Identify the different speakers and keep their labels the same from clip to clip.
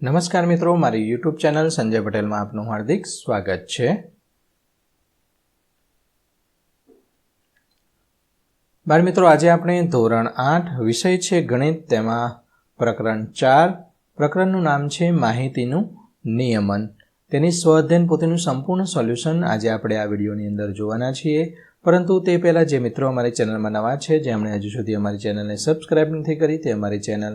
Speaker 1: નમસ્કાર મિત્રો, મારી યુટ્યુબ ચેનલ સંજય પટેલમાં આપનું હાર્દિક સ્વાગત છે. બાળ મિત્રો, આજે આપણે ધોરણ આઠ વિષય છે ગણિત. તેમાં પ્રકરણ ચાર, પ્રકરણનું નામ છે માહિતીનું નિયમન. તેની સ્વઅધ્યયન પોતેનું સંપૂર્ણ સોલ્યુશન આજે આપણે આ વિડીયોની અંદર જોવાના છીએ. પરંતુ તે પહેલાં જે મિત્રો અમારી ચેનલમાં નવા છે જેમણે હજુ સુધી અમારી ચેનલને સબસ્ક્રાઇબ નથી કરી, તે અમારી ચેનલ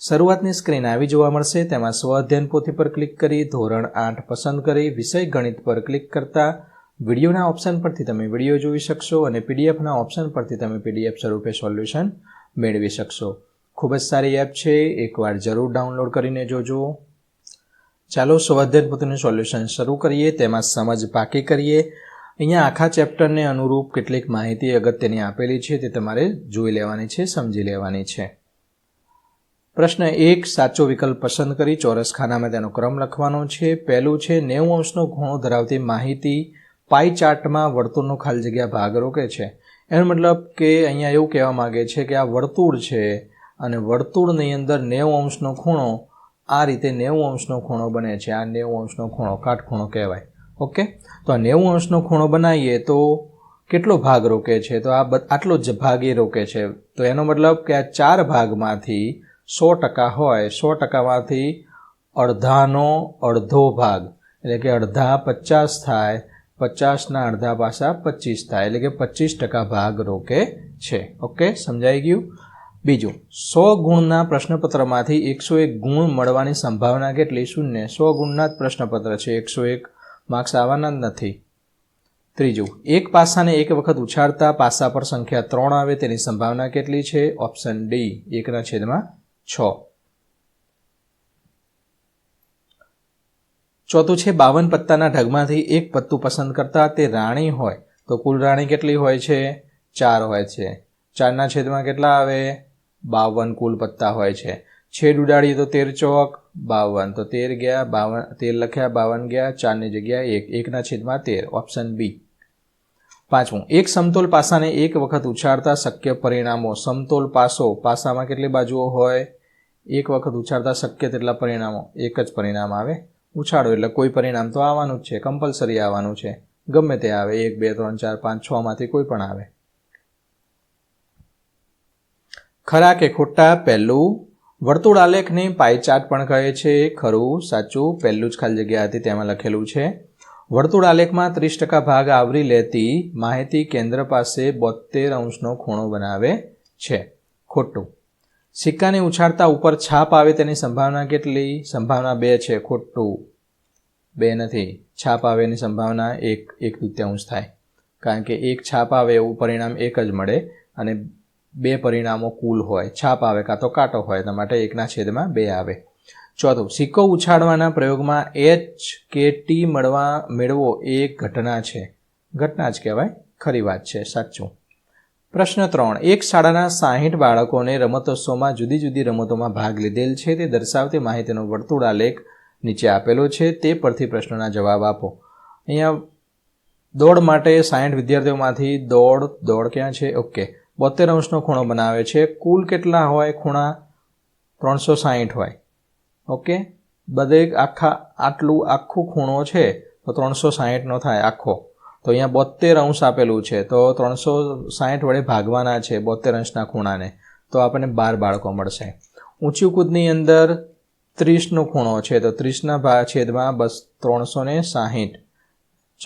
Speaker 1: શરૂઆતની સ્ક્રીન આવી જોવા મળશે. તેમાં સ્વ અધ્યયન પોથી પર ક્લિક કરી, ધોરણ આઠ પસંદ કરી, વિષય ગણિત પર ક્લિક કરતા વિડીયોના ઓપ્શન પરથી તમે વીડિયો જોઈ શકશો અને પીડીએફના ઓપ્શન પરથી તમે પીડીએફ સ્વરૂપે સોલ્યુશન મેળવી શકશો. ખૂબ જ સારી એપ છે. એકવાર જરૂર ડાઉનલોડ કરીને જોજો. ચાલો સ્વાધ્યાય પોતાનું સોલ્યુશન શરૂ કરીએ. તેમાં સમજ પાકી કરીએ. અહીંયા આખા ચેપ્ટરને અનુરૂપ કેટલીક માહિતી અગત્યની આપેલી છે. તે તમારે જોઈ લેવાની છે, સમજી લેવાની છે. પ્રશ્ન એક, સાચો વિકલ્પ પસંદ કરી ચોરસ ખાનામાં તેનો ક્રમ લખવાનો છે. પહેલું છે, નેવું અંશનો ખૂણો ધરાવતી માહિતી પાઈ ચાર્ટમાં વર્તુળનો ખાલી જગ્યા ભાગ રોકે છે. એનો મતલબ કે અહીંયા એવું કહેવા માગે છે કે આ વર્તુળ છે અને વર્તુળની અંદર નેવું અંશનો ખૂણો આ રીતે નેવું અંશનો ખૂણો બને છે. આ નેવું અંશનો ખૂણો, કાટખૂણો કહેવાય. ઓકે? તો આ નેવું અંશનો ખૂણો બનાવીએ તો કેટલો ભાગ રોકે છે? તો આ આટલો જ ભાગ એ રોકે છે. તો એનો મતલબ કે આ ચાર ભાગમાંથી સો ટકા હોય, સો ટકામાંથી અડધાનો અડધો ભાગ. એટલે કે અડધા પચાસ થાય, પચાસના અડધા પાસા પચીસ થાય. એટલે કે પચીસ ટકા ભાગ રોકે છે. ઓકે? સમજાઈ ગયું? બીજું, સો ગુણના પ્રશ્નપત્રમાંથી એકસો એક ગુણ મળવાની સંભાવના કેટલી? શૂન્ય. સો ગુણના જ પ્રશ્નપત્ર છે. એકસો એક માર્ક્સ આવવાના જ નથી. ત્રીજું, એક પાસાને એક વખત ઉછાળતા પાસા પર સંખ્યા ત્રણ આવે તેની સંભાવના કેટલી છે? ઓપ્શન ડી, એકના છેદમાં છ. ચોથું છે, બાવન પત્તાના ઢગમાંથી એક પત્તું પસંદ કરતા તે રાણી હોય તો કુલ રાણી કેટલી હોય છે? ચાર હોય છે. ચારના છેદમાં કેટલા આવે? બાવન કુલ પત્તા હોય છે. છેદ ઉડાડીએ તો તેર ચોક, બાવન. તો તેર ગયા, બાવન, તેર લખ્યા, બાવન ગયા, ચારની જગ્યાએ એક. એકના છેદમાં તેર. Option B. પાંચમું, એક સમતોલ પાસાને એક વખત ઉછાળતા શક્ય પરિણામો. સમતોલ પાસો પાસામાં કેટલી બાજુઓ હોય? એક વખત ઉછાળતા શક્ય તેટલા પરિણામો. એક જ પરિણામ આવે. ઉછાળો એટલે કોઈ પરિણામ તો આવવાનું જ છે. કમ્પલસરી આવવાનું છે. ગમે તે આવે. એક, બે, ત્રણ, ચાર, પાંચ, છ માંથી કોઈ પણ આવે. ખરા કે ખોટા? પહેલું, વર્તુળ આલેખને પાયચાર્ટ પણ કહે છે. ખરું, સાચું. પહેલું જ ખાલી જગ્યા હતી તેમાં લખેલું છે. વર્તુળ આલેખમાં ત્રીસ ટકા ભાગ આવરી લેતી માહિતી કેન્દ્ર પાસે બોતેર અંશનો ખૂણો બનાવે છે. ખોટું. સિક્કાને ઉછાળતા ઉપર છાપ આવે તેની સંભાવના કેટલી? સંભાવના બે છે. ખોટું. બે નથી. છાપ આવે એની સંભાવના એક એક તૃતીયાંશ થાય. કારણ કે એક છાપ આવે એવું પરિણામ એક જ મળે અને બે પરિણામો કુલ હોય. છાપ આવે કાં તો કાંટો હોય. એના માટે એકના છેદમાં બે આવે. ચોથું, સિક્કો ઉછાળવાના પ્રયોગમાં એચ કે ટી મળવા, મેળવો એ ઘટના છે. ઘટના જ કહેવાય, ખરી વાત છે, સાચું. પ્રશ્ન ત્રણ, એક શાળાના સાહીઠ બાળકોને રમતોત્સવમાં જુદી જુદી રમતોમાં ભાગ લીધેલ છે, તે દર્શાવતી માહિતીનો વર્તુળ આલેખ નીચે આપેલો છે, તે પરથી પ્રશ્નના જવાબ આપો. અહીંયા દોડ માટે સાહીઠ વિદ્યાર્થીઓમાંથી દોડ દોડ ક્યાં છે? ઓકે. બોતેર અંશનો ખૂણો બનાવે છે. કુલ કેટલા હોય? ખૂણા ત્રણસો સાહીઠ હોય. ઓકે? બધે આખા, આટલું, આખું ખૂણો છે, તો ત્રણસો સાહીઠનો થાય આખો. તો અહીંયા બોતેર અંશ આપેલું છે, તો ત્રણસો સાહીઠ વડે ભાગવાના છે બોતેર અંશના ખૂણાને. તો આપણને બાર બાળકો મળશે. ઊંચી કૂદની અંદર ત્રીસનો ખૂણો છે, તો ત્રીસના ભાગ છેદમાં બસ ત્રણસો ને સાહીઠ.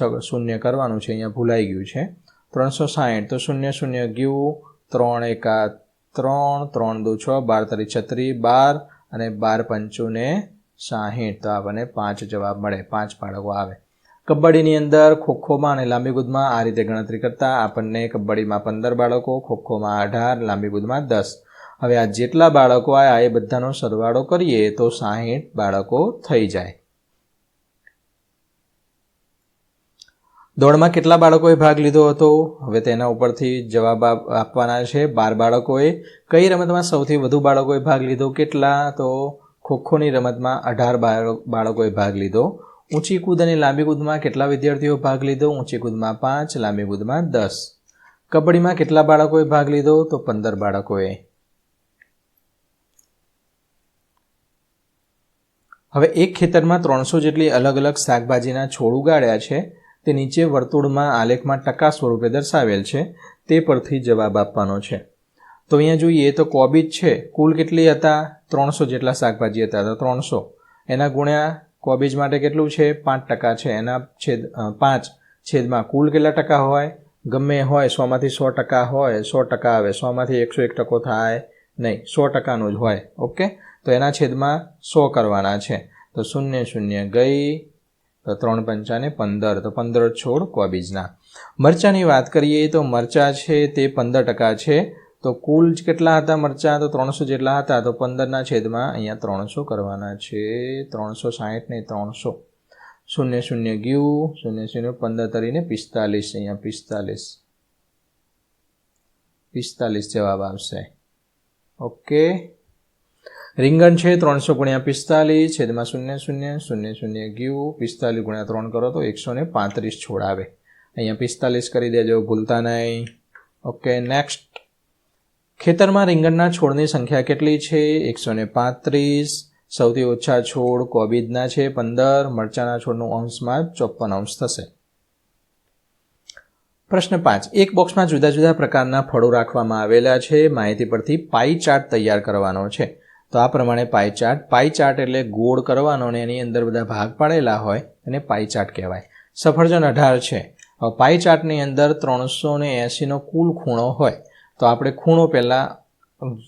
Speaker 1: છ, શૂન્ય કરવાનું છે, અહીંયા ભૂલાઈ ગયું છે. ત્રણસો સાહીઠ, તો શૂન્ય શૂન્ય ગયું ત્રણ એકા, ત્રણ ત્રણ દો છ, બાર તરી છત્રી, બાર અને બાર પંચુને સાહીઠ. તો આપણને પાંચ જવાબ મળે. પાંચ બાળકો આવે. કબડ્ડીની અંદર ખોખોમાં અને લાંબી કૂદમાં આ રીતે ગણતરી કરતાં આપણને કબડ્ડીમાં પંદર બાળકો, ખોખોમાં અઢાર, લાંબી કૂદમાં દસ. હવે આ જેટલા બાળકો આવ્યા એ બધાનો સરવાળો કરીએ તો સાહીઠ બાળકો થઈ જાય. દોડમાં કેટલા બાળકોએ ભાગ લીધો હતો? હવે તેના ઉપરથી જવાબ આપવાના છે. બાર બાળકોએ, કઈ રમતમાં સૌથી વધુ બાળકોએ ભાગ લીધો? કેટલા? તો ખોખોની રમતમાં અઢાર બાળક- બાળકોએ ભાગ લીધો. ઊંચી કૂદ અને લાંબી કૂદમાં કેટલા વિદ્યાર્થીઓ ભાગ લીધો? ઊંચી કૂદમાં પાંચ, લાંબી કૂદમાં દસ. કબડ્ડીમાં કેટલા બાળકોએ ભાગ લીધો? તો પંદર બાળકોએ. હવે એક ખેતરમાં ત્રણસો જેટલી અલગ અલગ શાકભાજીના છોડ ઉગાડ્યા છે. તે નીચે વર્તુળમાં આલેખમાં ટકા સ્વરૂપે દર્શાવેલ છે, તે પરથી જવાબ આપવાનો છે. તો અહીંયા જોઈએ તો કોબીજ છે, કુલ કેટલી હતા? ત્રણસો જેટલા શાકભાજી હતા ત્રણસો. એના ગુણ્યા કોબીજ માટે કેટલું છે? પાંચ ટકા છે. એના છેદ પાંચ છેદમાં કુલ કેટલા ટકા હોય? ગમે હોય સોમાંથી સો ટકા હોય, સો ટકા આવે, સોમાંથી એકસો એક ટકો થાય નહીં, સો ટકાનું જ હોય, ઓકે? તો એના છેદમાં સો કરવાના છે. તો શૂન્ય શૂન્ય ગઈ. તો ત્રણ પંચાને પંદર. તો પંદર છોડ કોબીજના. મરચાંની વાત કરીએ તો મરચાં છે તે પંદર ટકા છે. તો કુલ કેટલા હતા મરચાં? તો ત્રણસો જેટલા હતા. તો પંદરના છેદમાં અહીંયા ત્રણસો કરવાના છે. ત્રણસો સાહીઠ ને ત્રણસો. શૂન્ય શૂન્ય ગયું. શૂન્ય શૂન્ય પંદર તરીને પિસ્તાલીસ. અહીંયા પિસ્તાલીસ. પિસ્તાલીસ જવાબ આવશે. ઓકે. રીંગણ છે ત્રણસો ગુણ્યા પિસ્તાલીસ, છેદમાં શૂન્ય શૂન્ય શૂન્ય શૂન્ય ગયું પિસ્તાલીસ ગુણ્યા ત્રણ કરો તો એકસો ને પાંત્રીસ છોડ આવે અહીંયા પિસ્તાલીસ કરી દેજો, ભૂલતા નહીં. ઓકે નેક્સ્ટ ખેતરમાં રીંગણના છોડની સંખ્યા કેટલી છે? એકસો ને પાંત્રીસ. સૌથી ઓછા છોડ કોબીજના છે પંદર, મરચાના છોડનું અંશમાં ચોપન અંશ થશે. પ્રશ્ન પાંચ. એક બોક્સમાં જુદા જુદા પ્રકારના ફળો રાખવામાં આવેલા છે. માહિતી પરથી પાઈ ચાર્ટ તૈયાર કરવાનો છે. તો આ પ્રમાણે પાઈ ચાર્ટ પાઈ ચાર્ટ એટલે ગોળ કરવાનો અને એની અંદર બધા ભાગ પાડેલા હોય એને પાઈ ચાર્ટ કહેવાય. સફરજન અઢાર છે. હવે પાઈ ચાર્ટની અંદર ત્રણસો ને એંસીનો કુલ ખૂણો હોય. તો આપણે ખૂણો પહેલાં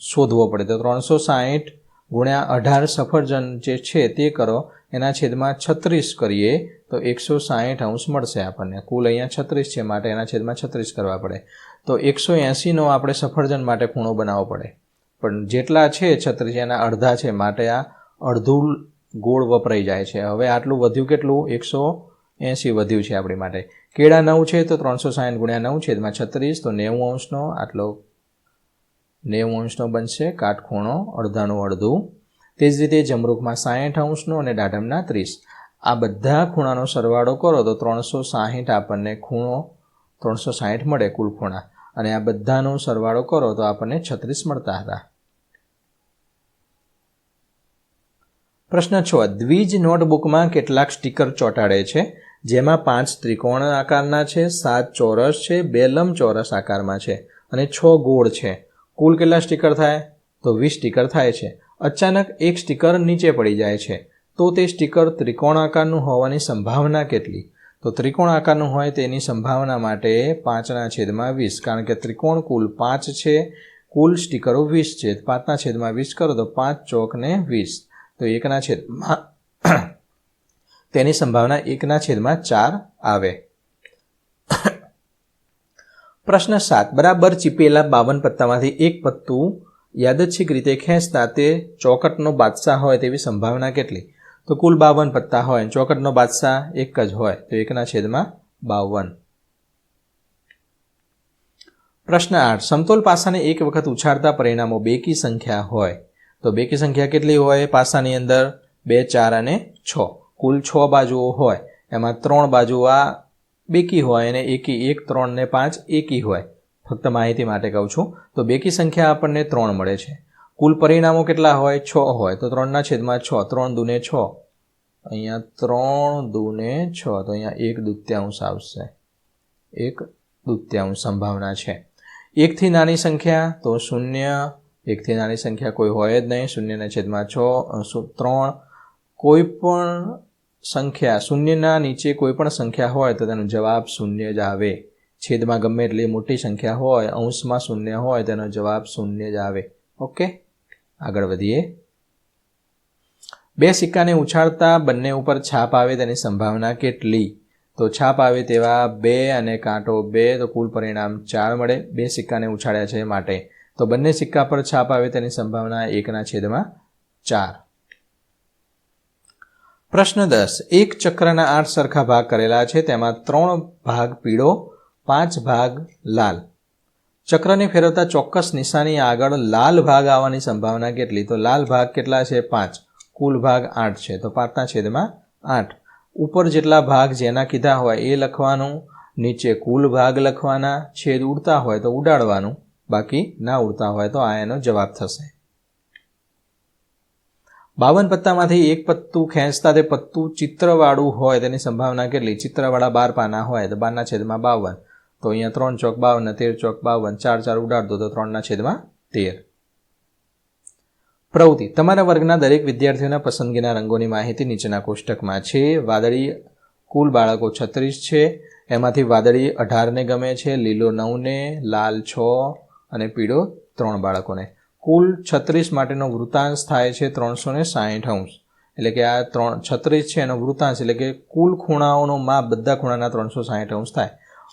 Speaker 1: શોધવો પડે. તો ત્રણસો સાહીઠ ગુણ્યા અઢાર સફરજન જે છે તે કરો. એના છેદમાં છત્રીસ કરીએ તો એકસો સાહીઠ અંશ મળશે આપણને. કુલ અહીંયા છત્રીસ છે. માટે એના છેદમાં છત્રીસ કરવા પડે. તો એકસો એંસીનો આપણે સફરજન માટે ખૂણો બનાવવો પડે. પણ જેટલા છે છત્રીસ, એના અડધા છે. માટે આ અડધું ગોળ વપરાઈ જાય છે. હવે આટલું વધ્યું કેટલું? એકસો એંસી વધ્યું છે આપણી માટે. કેળા નવ છે તો ત્રણસો સાઠ ગુણ્યા નવ છેદમાં છત્રીસ, તો નેવું અંશનો આટલો નેવું અંશનો બનશે. કાટખૂણો અડધાનું અડધું. તે જ રીતે જમરૂખમાં સાહીઠ અંશનો અને દાઢમના ત્રીસ. આ બધા ખૂણાનો સરવાળો કરો તો ત્રણસો સાહીઠ આપણને ખૂણો ત્રણસો સાહીઠ મળે કુલ ખૂણા. અને આ બધાનો સરવાળો કરો તો આપણને છત્રીસ મળતા હતા. પ્રશ્ન છ. દ્વિજ નોટબુકમાં કેટલાક સ્ટીકર ચોંટાડે છે? જેમાં પાંચ ત્રિકોણ આકારના છે, સાત ચોરસ છે, બે લંબચોરસ આકારમાં છે અને છ ગોળ છે. કુલ કેટલા સ્ટીકર થાય? તો વીસ સ્ટીકર થાય છે. અચાનક એક સ્ટીકર નીચે પડી જાય છે. તો તે સ્ટીકર ત્રિકોણ આકારનું હોવાની સંભાવના કેટલી? તો ત્રિકોણ આકારનું હોય તેની સંભાવના માટે પાંચના છેદમાં વીસ, કારણ કે ત્રિકોણ કુલ પાંચ છે, કુલ સ્ટીકરો વીસ છે. પાંચના છેદમાં વીસ કરો તો પાંચ ચોકને વીસ. તો એકના છેદમાં તેની સંભાવના એકના છેદમાં ચાર આવે. પ્રશ્ન સાત. બરાબર ચીપેલા બાવન પત્તામાંથી એક પત્તું યાદચ્છિક રીતે ખેંચતા તે ચોકટનો બાદશાહ હોય તેવી સંભાવના કેટલી? તો કુલ બાવન પત્તા હોય ચોકટનો બાદશાહ એક જ હોય, તો એકના છેદમાં બાવન. પ્રશ્ન આઠ. સમતોલ પાસાને એક વખત ઉછાળતા પરિણામો બેકી સંખ્યા હોય? તો બેકી સંખ્યા કેટલી હોય? પાસાની અંદર બે, ચાર અને છ. કુલ છ બાજુઓ હોય, એમાં ત્રણ બાજુ આ બેકી હોય અને એકી એક, ત્રણ ને પાંચ એકી હોય. ફક્ત માહિતી માટે કહું છું. તો બેકી સંખ્યા આપણને ત્રણ મળે છે. કુલ પરિણામો કેટલા હોય? છ હોય. તો ત્રણના છેદમાં છ. ત્રણ દુને છ. અહીંયા ત્રણ દુને છ. તો અહીંયા એક દૂત્યાંશ આવશે. એક દૂત્યાંશ સંભાવના છે. એકથી નાની સંખ્યા તો શૂન્ય એકથી નાની સંખ્યા કોઈ હોય જ નહીં શૂન્યના છેદમાં છ ત્રણ. કોઈ પણ સંખ્યા, શૂન્યના નીચે કોઈ પણ સંખ્યા હોય તો તેનો જવાબ શૂન્ય જ આવે. છેદમાં ગમે એટલી મોટી સંખ્યા હોય, અંશમાં શૂન્ય હોય, તેનો જવાબ શૂન્ય જ આવે. ઓકે? આગળ વધીએ. બે સિક્કાને ઉછાળતા બંને ઉપર છાપ આવે તેની સંભાવના કેટલી? તો છાપ આવે તેવા બે અને કાંટો બે, તો કુલ પરિણામ ચાર મળે. બે સિક્કાને ઉછાળ્યા છે માટે. તો બંને સિક્કા પર છાપ આવે તેની સંભાવના એકના છેદમાં ચાર. પ્રશ્ન દસ. એક ચક્રના આઠ સરખા ભાગ કરેલા છે, તેમાં ત્રણ ભાગ પીળો, પાંચ ભાગ લાલ. ચક્રને ફેરવતા ચોક્કસ નિશાની આગળ લાલ ભાગ આવવાની સંભાવના કેટલી? તો લાલ ભાગ કેટલા છે? પાંચ. કુલ ભાગ આઠ છે. તો પાંચના છેદમાં આઠ. ઉપર જેટલા ભાગ જેના કીધા હોય એ લખવાનું, નીચે કુલ ભાગ લખવાના, છેદ ઉડતા હોય તો ઉડાડવાનું. બાકી ના ઉડતા હોય તો આ એનો જવાબ થશે. બાવન પત્તામાંથી એક પત્તું ખેંચતા તે પત્તું ચિત્રવાળું હોય તેની સંભાવના કેટલી? ચિત્રવાળા બાર પાના હોય તો બારના છેદમાં બાવન. તો અહીંયા ત્રણ ચોક બાવન, તેર ચોક બાવન, ચાર ચાર ઉડાડતો તો ત્રણના છેદમાં તેર. પ્રવૃત્તિ. તમારા વર્ગના દરેક વિદ્યાર્થીઓના પસંદગીના રંગોની માહિતી નીચેના કોષ્ટકમાં છે. વાદળી કુલ બાળકો છત્રીસ છે. એમાંથી વાદળી અઢારને ગમે છે, લીલો નવને, લાલ છ અને પીળો ત્રણ બાળકોને. કુલ છત્રીસ માટેનો વૃતાંશ થાય છે ત્રણસો ને સાહીઠ અંશ. એટલે કે આ ત્રણ, છત્રીસ છે એનો વૃતાંશ, એટલે કે કુલ ખૂણાઓનો માપ બધા ખૂણાના ત્રણસો સાહીઠ અંશ થાય.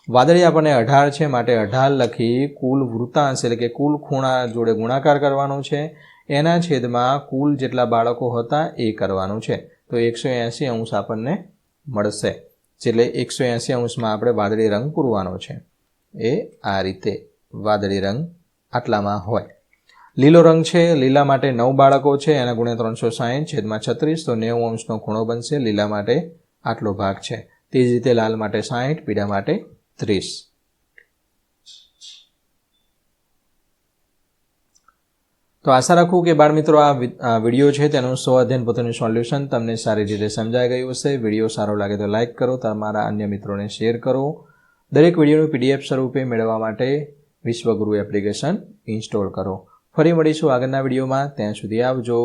Speaker 1: વાદળી આપણને અઢાર છે, માટે અઢાર લખી કુલ વૃતાંશ, એટલે કે કુલ ખૂણા જોડે ગુણાકાર કરવાનો છે. એના છેદમાં કુલ જેટલા બાળકો હતા એ કરવાનું છે. તો એકસો એંસી અંશ આપણને મળશે. એટલે એકસો એંસી અંશમાં આપણે વાદળી રંગ પૂરવાનો છે. એ આ રીતે. વાદળી રંગ આટલામાં હોય. લીલો રંગ છે, લીલા માટે નવ બાળકો છે, એના ગુણે ત્રણસો સાહીઠ, છેદમાં છત્રીસ, તો નેવું અંશનો ખૂણો બનશે, લીલા માટે આટલો ભાગ છે. તે જ રીતે લાલ માટે સાહીઠ, પીળા માટે ત્રીસ. તો આશા રાખું કે બાળ મિત્રો આ વીડિયો છે તેનું સ્વ પોતાનું સોલ્યુશન તમને સારી રીતે સમજાઈ ગયું હશે. વીડિયો સારો લાગે તો લાઇક કરો, તમારા અન્ય મિત્રોને શેર કરો. દરેક વિડીયોનું પીડીએફ સ્વરૂપે મેળવવા માટે વિશ્વગુરુ એપ્લિકેશન ઇન્સ્ટોલ કરો. ફરી મળીશું આગળના વિડીયોમાં. ત્યાં સુધી આવજો.